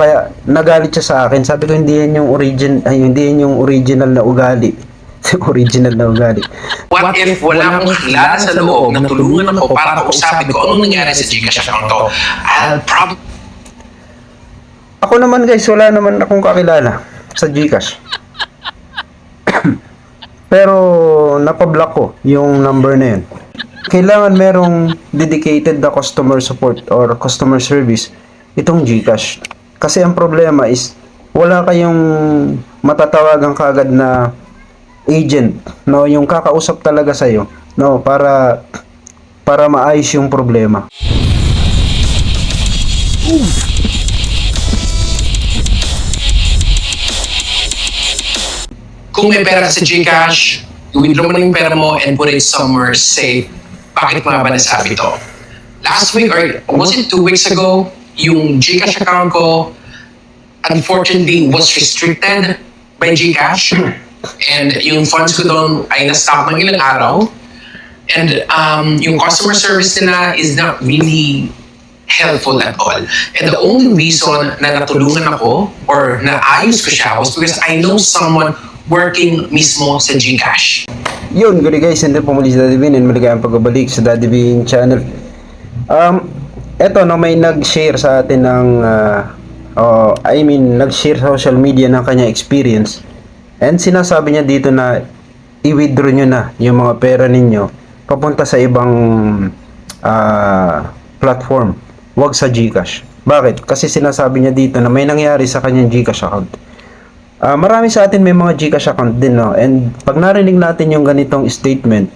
kaya nagalit siya sa akin. Sabi ko hindi yan yung origin ay hindi yan yung original na ugali. original na ugali. What, if wala akong kilala sa loob na tulungan ako para kausapin ko anong nangyari sa Gcash account ko? I'll probably Ako naman guys, wala naman akong kakilala sa GCash. Pero napablock ko yung number na yun. Kailangan merong dedicated na customer support or customer service itong GCash. Kasi ang problema is wala kayong matatawagan kagad na agent, no, yung kakausap talaga sa no, para para maayos yung problema. kung may pera sa Gcash, withdraw mo yung pera mo and put it somewhere safe. Bakit nga ba nasabi to? Last week or was it two weeks ago, yung Gcash account ko unfortunately was restricted by Gcash and yung funds ko doon ay na-stop ng ilang araw and um, yung customer service nila is not really helpful at all. And the only reason na natulungan ako or naayos ko siya was because I know someone working mismo sa Gcash. Yun, good guys, hindi po muli si Daddy Bean and maligayang pagbabalik sa Daddy Bean channel. Um, eto no, may nag-share sa atin ng, uh, oh, I mean, nag-share sa social media ng kanya experience. And sinasabi niya dito na i-withdraw nyo na yung mga pera ninyo papunta sa ibang ah, platform. Huwag sa Gcash. Bakit? Kasi sinasabi niya dito na may nangyari sa kanyang Gcash account. Ah, marami sa atin may mga GCash account din, no? And pag narinig natin yung ganitong statement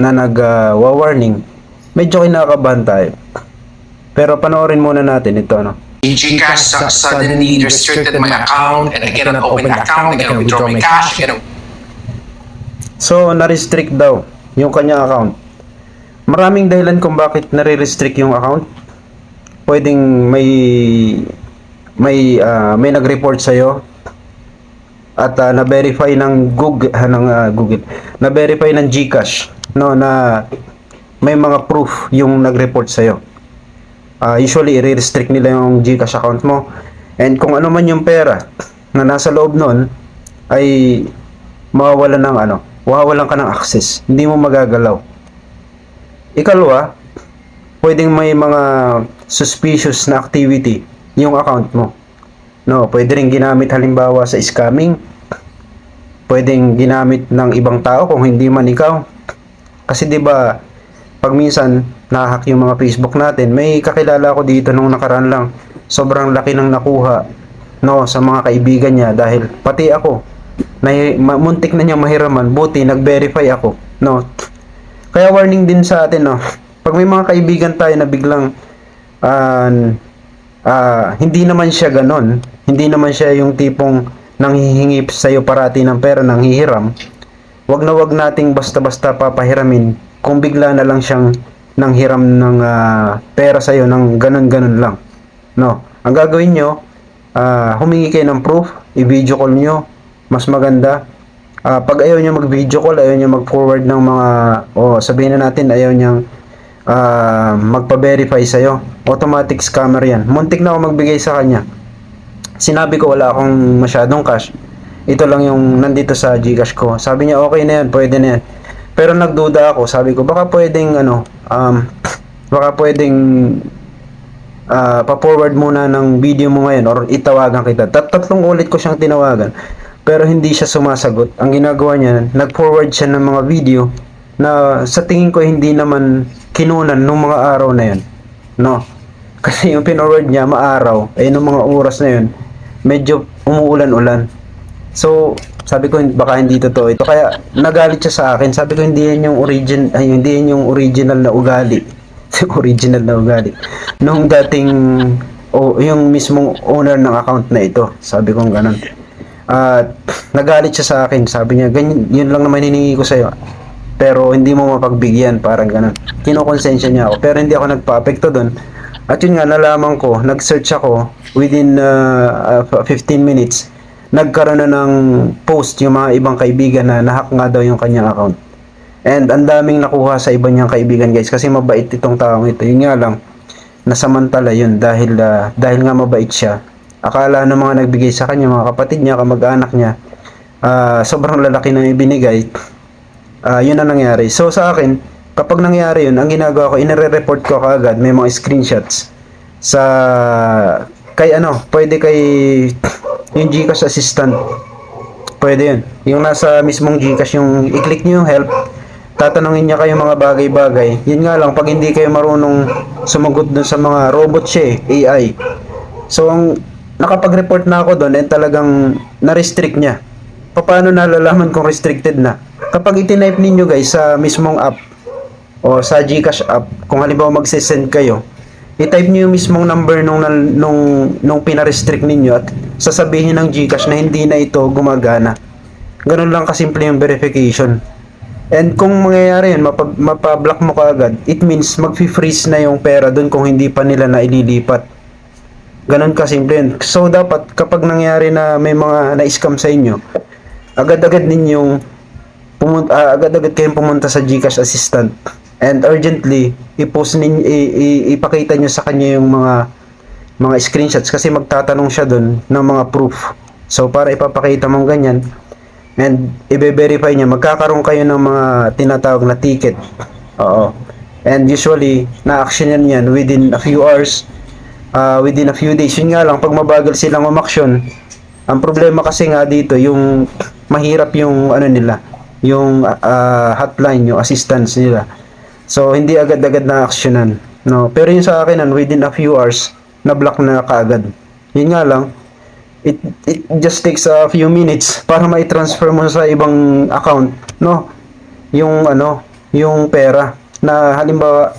na nag-warning, medyo kinakabahan tayo. Pero panoorin muna natin ito, no? Gcash su- suddenly restricted my account and I cannot open the account, I cannot withdraw my cash, I cannot So, na-restrict daw yung kanyang account. Maraming dahilan kung bakit nare-restrict yung account. Pwedeng may may ah, may nag-report sa at ah, na-verify ng Google ah, ng ah, Google. Na-verify ng GCash no na may mga proof yung nag-report sa Ah, usually i-restrict nila yung GCash account mo. And kung ano man yung pera na nasa loob nun ay mawawalan ng ano, mawawalan ka ng access. Hindi mo magagalaw. Ikalawa, pwedeng may mga suspicious na activity yung account mo. No, pwede rin ginamit halimbawa sa scamming. Pwedeng ginamit ng ibang tao kung hindi man ikaw. Kasi 'di ba pag minsan nahack yung mga Facebook natin, may kakilala ko dito nung nakaraan lang. Sobrang laki ng nakuha no sa mga kaibigan niya dahil pati ako na muntik na niyang mahiraman, buti nag-verify ako, no. Kaya warning din sa atin, no. Pag may mga kaibigan tayo na biglang ah, ah, hindi naman siya ganon, hindi naman siya yung tipong nanghihingi sa iyo parati ng pera, nanghihiram. Wag na wag nating basta-basta papahiramin kung bigla na lang siyang nanghiram ng ah, pera sa iyo ng ganon-ganon lang. No. Ang gagawin nyo, ah, humingi kayo ng proof, i-video call nyo, mas maganda. Ah, pag ayaw niya mag-video call, ayaw niya mag-forward ng mga, o sabihin na natin, ayaw niyang ah, magpa-verify sa'yo. Automatic scammer yan. Muntik na ako magbigay sa kanya. Sinabi ko wala akong masyadong cash. Ito lang yung nandito sa Gcash ko. Sabi niya okay na yan, pwede na yan. Pero nagduda ako, sabi ko baka pwedeng ano, um, baka pwedeng ah, pa-forward muna ng video mo ngayon or itawagan kita. Tat tatlong ulit ko siyang tinawagan. Pero hindi siya sumasagot. Ang ginagawa niya, nag-forward siya ng mga video na sa tingin ko hindi naman kinunan nung mga araw na yun. No? Kasi yung pinorward niya maaraw, eh nung mga oras na yun, medyo umuulan-ulan. So, sabi ko baka hindi totoo ito. Kaya nagalit siya sa akin. Sabi ko hindi yan yung origin ay hindi yan yung original na ugali. original na ugali. Nung dating o yung mismong owner ng account na ito. Sabi ko ganun. At nagalit siya sa akin. Sabi niya, ganyan, yun lang naman hiningi ko sa'yo. Pero hindi mo mapagbigyan, parang ganun. Kinokonsensya niya ako. Pero hindi ako nagpa-apekto doon. At yun nga, nalaman ko, nag-search ako within uh, uh, 15 minutes. Nagkaroon na ng post yung mga ibang kaibigan na nahack nga daw yung kanyang account. And ang daming nakuha sa iba niyang kaibigan guys kasi mabait itong taong ito. Yun nga lang, nasamantala yun dahil, uh, dahil nga mabait siya akala ng mga nagbigay sa kanya, mga kapatid niya, kamag-anak niya, ah, sobrang lalaki na ibinigay, Ah, yun ang nangyari. So sa akin, kapag nangyari yun, ang ginagawa ko, inire-report ko kaagad, may mga screenshots sa kay ano, pwede kay yung Gcash assistant. Pwede yun. Yung nasa mismong Gcash, yung i-click nyo yung help, tatanungin niya kayo mga bagay-bagay. Yun nga lang, pag hindi kayo marunong sumagot dun sa mga robot siya eh, AI. So, ang nakapag-report na ako doon, and talagang na-restrict niya. Paano nalalaman kung restricted na? Kapag itinype ninyo guys sa mismong app o sa Gcash app, kung halimbawa magsisend kayo, i-type niyo yung mismong number nung, nung, nung pinarestrict ninyo at sasabihin ng Gcash na hindi na ito gumagana. Ganun lang kasimple yung verification. And kung mangyayari yun, mapa, mapa-block mo kaagad, it means mag-freeze na yung pera dun kung hindi pa nila na ililipat. Ganun kasimple yun. So, dapat kapag nangyari na may mga na-scam sa inyo, agad-agad ninyong pumunta, ah, agad-agad kayong pumunta sa Gcash assistant and urgently i-post nin, ipakita nyo sa kanya yung mga mga screenshots kasi magtatanong siya doon ng mga proof. So para ipapakita mong ganyan and i-verify niya magkakaroon kayo ng mga tinatawag na ticket. Oo. And usually na-action yan within a few hours uh, within a few days. Yun nga lang, pag mabagal silang umaksyon, ang problema kasi nga dito, yung mahirap yung ano nila, yung ah, hotline, yung assistance nila. So, hindi agad-agad na aksyonan. No? Pero yung sa akin, nan, within a few hours, na-block na kaagad. Yun nga lang, it, it just takes a few minutes para mai-transfer mo sa ibang account, no? Yung ano, yung pera na halimbawa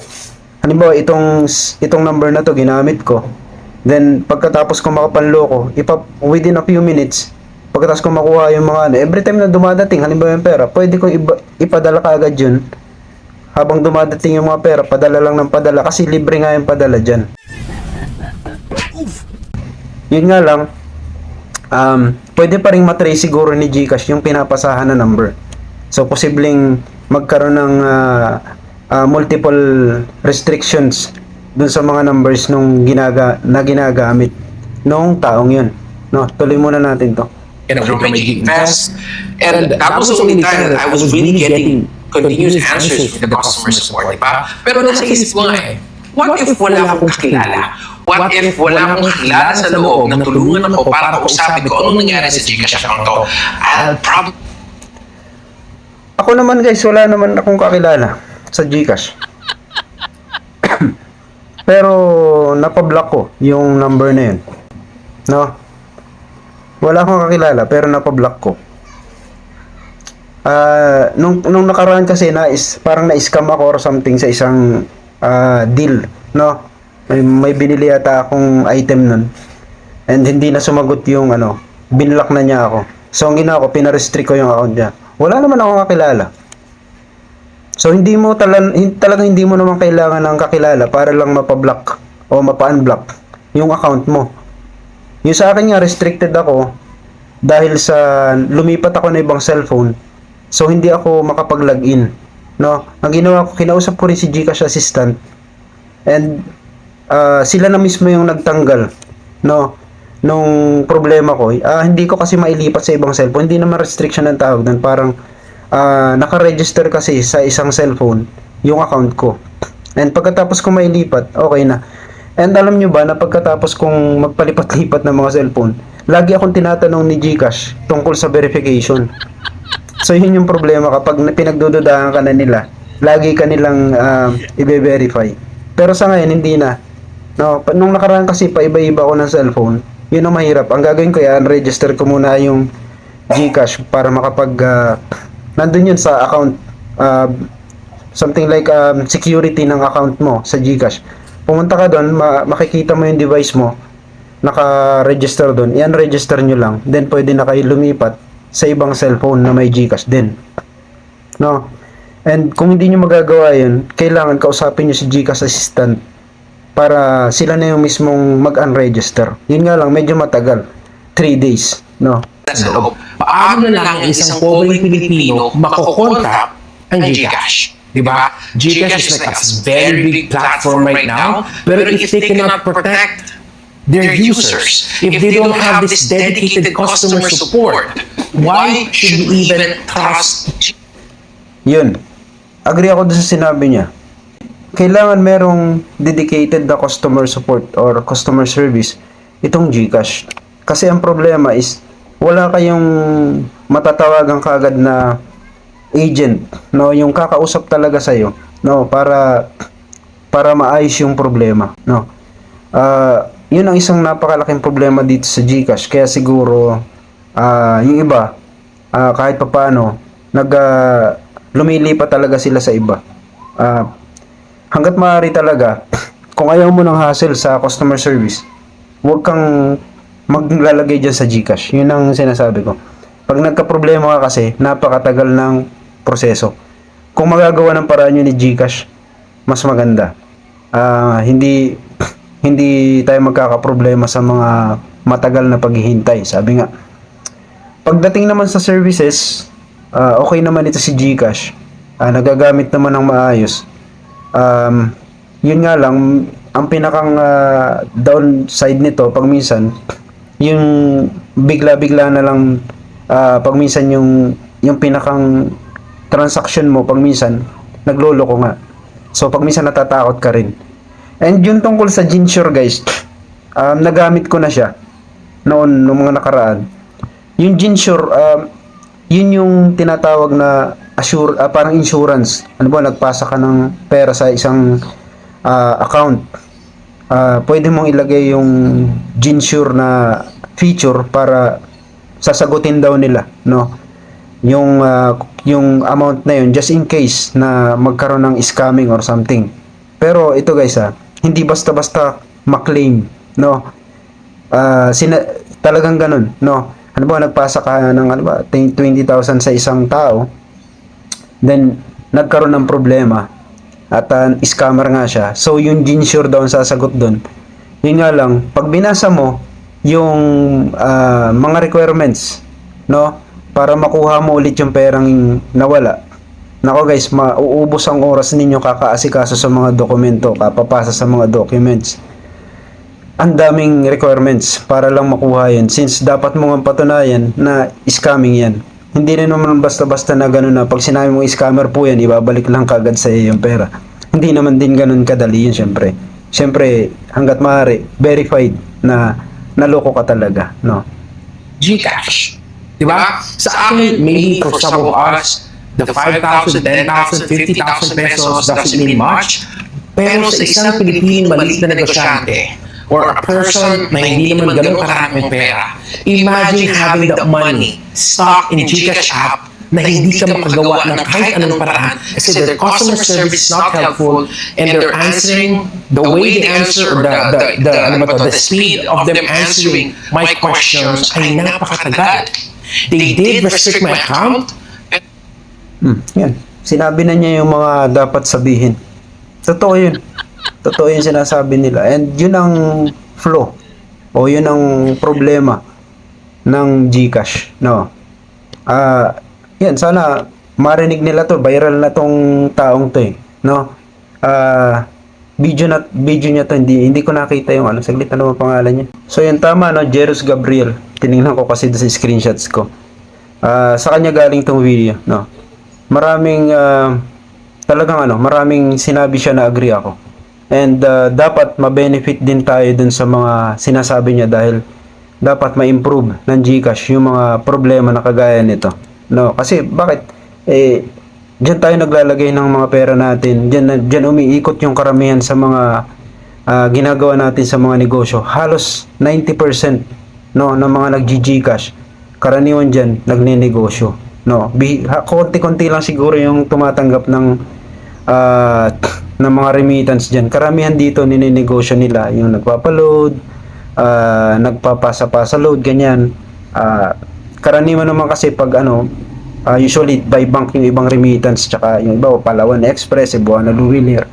halimbawa itong itong number na to ginamit ko. Then pagkatapos ko makapanloko, ipa within a few minutes, pagkatapos ko makuha yung mga ano, every time na dumadating halimbawa yung pera, pwede ko iba, ipadala kaagad yun. Habang dumadating yung mga pera, padala lang ng padala kasi libre nga yung padala diyan. Yun nga lang, um, pwede pa rin matrace siguro ni Gcash yung pinapasahan na number. So, posibleng magkaroon ng ah, ah, multiple restrictions dun sa mga numbers nung ginaga, na ginagamit nung taong yun. No, tuloy muna natin to. in a company invest. And that was the only time that I was really getting continuous answers from the customer support, di ba? Pero nasa isip ko nga eh, what if wala akong kakilala? What if wala akong kakilala sa loob na tulungan ako para kausapin ko anong nangyari sa Gcash account ko? I'll probably Ako naman guys, wala naman akong kakilala sa Gcash. Pero napablock ko yung number na yun. No? Wala akong kakilala pero napablock ko. Ah, nung nung nakaraan kasi na is parang na-scam ako or something sa isang ah, deal, no? May, may binili yata akong item nun. And hindi na sumagot yung ano, binlock na niya ako. So ang ginawa ko, pinarestrict ko yung account niya. Wala naman akong kakilala. So hindi mo talan hin, talagang hindi mo naman kailangan ng kakilala para lang mapa-block o mapa-unblock yung account mo. Yung sa akin nga restricted ako dahil sa lumipat ako na ibang cellphone. So hindi ako makapag-login. No? Ang ginawa ko, kinausap ko rin si Gcash assistant. And ah, sila na mismo yung nagtanggal no nung problema ko. Ah, hindi ko kasi mailipat sa ibang cellphone. Hindi naman restriction ng tawag doon. Parang ah, naka-register kasi sa isang cellphone yung account ko. And pagkatapos ko mailipat, okay na. And alam nyo ba na pagkatapos kong magpalipat-lipat ng mga cellphone, lagi akong tinatanong ni Gcash tungkol sa verification. So yun yung problema kapag na- pinagdududahan ka na nila, lagi ka nilang um, i-verify. Pero sa ngayon hindi na. No, nung nakaraan kasi paiba-iba ako ng cellphone, yun ang mahirap. Ang gagawin ko yan, register ko muna yung Gcash para makapag ah, nandun yun sa account ah, something like um, security ng account mo sa Gcash. Pumunta ka doon, ma- makikita mo yung device mo, naka-register doon. Yan, register nyo lang. Then, pwede na kayo lumipat sa ibang cellphone na may Gcash din. No? And kung hindi nyo magagawa yun, kailangan kausapin nyo si Gcash assistant para sila na yung mismong mag-unregister. Yun nga lang, medyo matagal. 3 days. No? sa loob. Paano na lang ang isang pobreng Pilipino makokontak ang Gcash? Di ba? Gcash is like a very big platform right now, pero if they cannot protect their users. If they don't have this dedicated customer support, why should we even trust Yun. Agree ako dun sa sinabi niya. Kailangan merong dedicated na customer support or customer service itong GCash. Kasi ang problema is wala kayong matatawagan kagad na agent, no, yung kakausap talaga sa no, para para maayos yung problema, no. Ah, yun ang isang napakalaking problema dito sa GCash. Kaya siguro ah, yung iba ah, kahit papaano nag ah, lumilipat talaga sila sa iba. Ah, hangga't maaari talaga kung ayaw mo ng hassle sa customer service, huwag kang maglalagay dyan sa GCash. Yun ang sinasabi ko. Pag nagka-problema ka kasi, napakatagal ng proseso. Kung magagawa ng paraan yun ni GCash, mas maganda. Ah, hindi hindi tayo magkakaproblema sa mga matagal na paghihintay. Sabi nga, pagdating naman sa services, ah, okay naman ito si GCash. Ah, nagagamit naman ng maayos. Um, yun nga lang, ang pinakang ah, downside nito, pag minsan, yung bigla-bigla na lang, ah, pag minsan yung, yung pinakang transaction mo, pag minsan, nagloloko nga. So, pag minsan natatakot ka rin. And yung tungkol sa Ginsure guys, um, nagamit ko na siya noon, noong mga nakaraan. Yung Ginsure, um, yun yung tinatawag na assure, ah, parang insurance. Ano ba, nagpasa ka ng pera sa isang ah, account. Ah, pwede mong ilagay yung Ginsure na feature para sasagutin daw nila, no? Yung ah, yung amount na yun just in case na magkaroon ng scamming or something. Pero ito guys ah, hindi basta-basta maklaim, no? Ah, sina talagang ganun, no? Ano ba nagpasa ka ng ano ba 20,000 sa isang tao, then nagkaroon ng problema at ah, scammer nga siya. So yung Ginsure daw ang sasagot doon. Yun nga lang, pag binasa mo yung ah, mga requirements, no? Para makuha mo ulit yung perang nawala. Nako guys, mauubos ang oras ninyo kakaasikaso sa mga dokumento, kapapasa sa mga documents. Ang daming requirements para lang makuha yan since dapat mo nga patunayan na scamming yan. Hindi rin naman basta-basta na gano'n na pag sinabi mo scammer po yan, ibabalik lang kagad sa iyo yung pera. Hindi naman din ganun kadali yun syempre. Syempre, hanggat maaari, verified na naloko ka talaga, no? Gcash. Di ba? Sa akin, maybe for some of us, the 5,000, 10,000, 50,000 pesos doesn't mean much. Pero sa isang Pilipino maliit na negosyante, or a person na hindi naman ganun karaming pera, imagine having that money stocked in Gcash app na hindi ka makagawa ng kahit anong paraan kasi their customer service is not helpful and they're answering the way they answer or the, the, the, ano ba to, the speed of them answering my questions ay napakatagal. They did restrict my account Hmm, yan. Sinabi na niya yung mga dapat sabihin. Totoo yun. Totoo yung sinasabi nila. And yun ang flow. O yun ang problema ng Gcash. No? Ah, yan. Sana marinig nila to. Viral na tong taong to eh. No? Ah, video na video niya to hindi hindi ko nakita yung ano saglit ano ang pangalan niya so yun tama no Jerus Gabriel tiningnan ko kasi sa screenshots ko Ah, sa kanya galing tong video no maraming ah, talagang ano, maraming sinabi siya na agree ako. And ah, dapat ma-benefit din tayo dun sa mga sinasabi niya dahil dapat ma-improve ng GCash yung mga problema na kagaya nito. No, kasi bakit eh diyan tayo naglalagay ng mga pera natin. Diyan diyan umiikot yung karamihan sa mga ah, ginagawa natin sa mga negosyo. Halos 90% no ng mga nag-GCash karaniwan diyan nagne-negosyo. No, konti-konti lang siguro yung tumatanggap ng ah, ng mga remittance diyan. Karamihan dito ninenegosyo nila yung nagpapaload, ah, nagpapasa-pasa load ganyan. Ah, karaniwan naman kasi pag ano, ah, usually by bank yung ibang remittance tsaka yung iba Palawan Express, Cebuana Luwilier.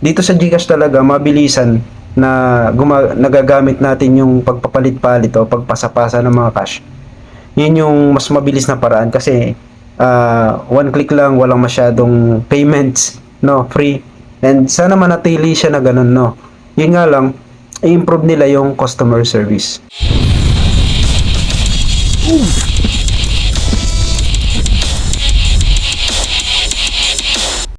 Dito sa GCash talaga mabilisan na guma- nagagamit natin yung pagpapalit-palit o pagpasa-pasa ng mga cash yun yung mas mabilis na paraan kasi ah, one click lang walang masyadong payments no free And sana manatili siya na ganun, no? Yun nga lang, i-improve nila yung customer service. Ooh.